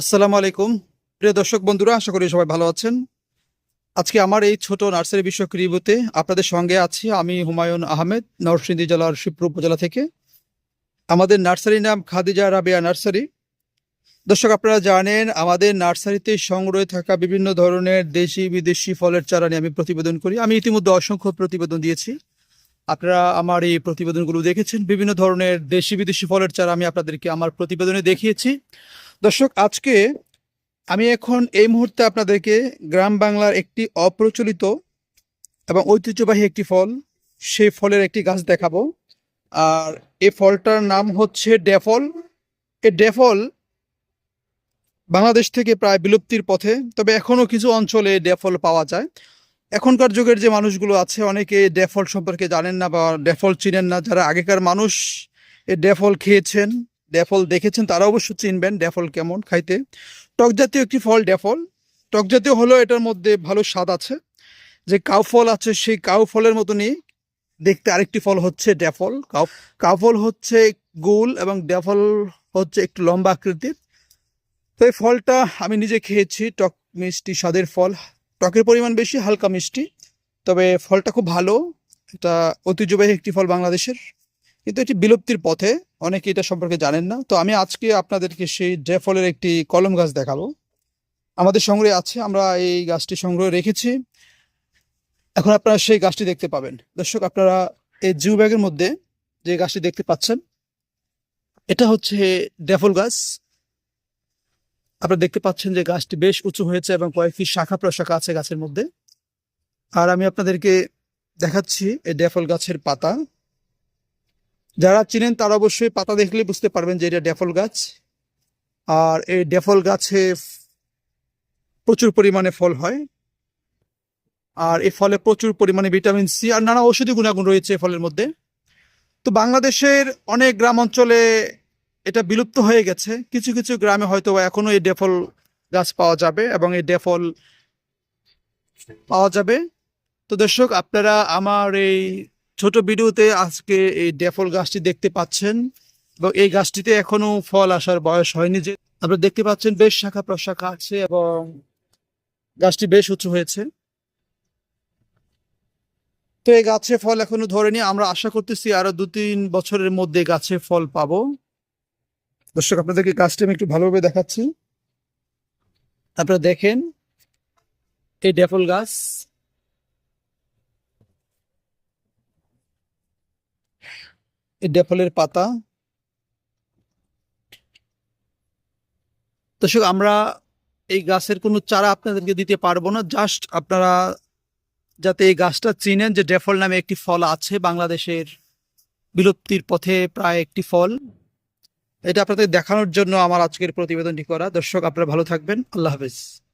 আসসালামু আলাইকুম। প্রিয় দর্শক বন্ধুরা, আশা করি সবাই ভালো আছেন। আজকে আমার এই ছোট নার্সারি বিষয়ক রিভিউতে আপনাদের সঙ্গে আছি আমি হুমায়ুন আহমেদ, নরসিংদী জেলার শিবপুর উপজেলা থেকে। আমাদের নার্সারির নাম খাদিজা রাবিয়া নার্সারি। দর্শক, আপনারা জানেন, আমাদের নার্সারিতে সংগ্রহে থাকা বিভিন্ন ধরনের দেশি, বিদেশি ফলের চারা নিয়ে আমি প্রতিবেদন করি। আমি ইতিমধ্যে অসংখ্য প্রতিবেদন দিয়েছি। আপনারা আমার এই প্রতিবেদনগুলো দেখেছেন। বিভিন্ন ধরনের দেশি, বিদেশি ফলের চারা আমি আপনাদেরকে আমার প্রতিবেদনে দেখিয়েছি। দর্শক, আজকে আমি এখন এই মুহূর্তে আপনাদেরকে গ্রাম বাংলার একটি অপ্রচলিত এবং ঐতিহ্যবাহী একটি ফল, সেই ফলের একটি গাছ দেখাবো। আর এই ফলটার নাম হচ্ছে ডেফল। এই ডেফল বাংলাদেশ থেকে প্রায় বিলুপ্তির পথে, তবে এখনও কিছু অঞ্চলে ডেফল পাওয়া যায়। এখনকার যুগের যে মানুষগুলো আছে, অনেকে ডেফল সম্পর্কে জানেন না বা ডেফল চিনেন না। যারা আগেকার মানুষ এই ডেফল খেয়েছেন ড্যাফল দেখেছেন, তারা অবশ্য চিনবেন ড্যাফল কেমন খাইতে। টক জাতীয় একটি ফল ড্যাফল। টক জাতীয় হলেও এটার মধ্যে ভালো স্বাদ আছে। যে কাউ ফল আছে, সেই কাউ ফলের মতনই দেখতে আরেকটি ফল হচ্ছে ড্যাফল। কাউ কাউ ফল হচ্ছে গোল এবং ড্যাফল হচ্ছে একটু লম্বা আকৃতির। তো এই ফলটা আমি নিজে খেয়েছি, টক মিষ্টি স্বাদের ফল। টকের পরিমাণ বেশি, হালকা মিষ্টি। তবে ফলটা খুব ভালো। এটা ঐতিহ্যবাহী একটি ফল বাংলাদেশের। কিন্তু এটি বিলুপ্তির পথে, অনেকে এটা সম্পর্কে জানেন না। তো আমি আজকে আপনাদেরকে সেই ড্রেফলের একটি কলম গাছ দেখাবো। আমাদের সংগ্রহে আছে, আমরা এই গাছটি সংগ্রহে রেখেছি। এখন আপনারা সেই গাছটি দেখতে পাবেন। দর্শক, আপনারা এই জিউ ব্যাগের মধ্যে যে গাছটি দেখতে পাচ্ছেন, এটা হচ্ছে ড্যাফল গাছ। আপনারা দেখতে পাচ্ছেন যে গাছটি বেশ উঁচু হয়েছে এবং কয়েকটি শাখা প্রশাখা আছে গাছের মধ্যে। আর আমি আপনাদেরকে দেখাচ্ছি এই ড্যাফল গাছের পাতা। যারা চিনেন তারা অবশ্যই পাতা দেখলে বুঝতে পারবেন যে এটা ড্যাফল গাছ। আর এই ড্যাফল গাছে প্রচুর পরিমাণে ফল হয়। আর এই ফলে প্রচুর পরিমাণে ভিটামিন সি আর নানা ঔষধি গুণাগুণ রয়েছে এই ফলের মধ্যে। তো বাংলাদেশের অনেক গ্রাম অঞ্চলে এটা বিলুপ্ত হয়ে গেছে। কিছু কিছু গ্রামে হয়তো বা এখনও এই ডেফল গাছ পাওয়া যাবে এবং এই ডেফল পাওয়া যাবে। তো দর্শক, আপনারা আমার এই ছোট ভিডিওতে আজকে এই ড্যাফল গাছটি দেখতে পাচ্ছেন এবং এই গাছটিতে এখনও ফল আসার বয়স হয়নি যে আপনারা দেখতে পাচ্ছেন বেশ শাখা প্রশাখা আছে এবং গাছটি বেশ উঁচু হয়েছে। তো এই গাছে ফল এখনও ধরেনি, আমরা আশা করতেছি আরও দু তিন বছরের মধ্যে গাছে ফল পাবো। দর্শক, আপনাদেরকে গাছটি আমি একটু ভালোভাবে দেখাচ্ছি। আপনারা দেখেন এই ড্যাফল গাছ। ডেফলের পাতা। দর্শক, আমরা এই গাছের কোনো চারা আপনাদেরকে দিতে পারব না। জাস্ট আপনারা যাতে এই গাছটা চিনেন যে ডেফল নামে একটি ফল আছে, বাংলাদেশের বিলুপ্তির পথে প্রায় একটি ফল। এটা আপনাদের দেখানোর জন্য আমার আজকের প্রতিবেদনটি করা। দর্শক, আপনারা ভালো থাকবেন। আল্লাহ হাফেজ।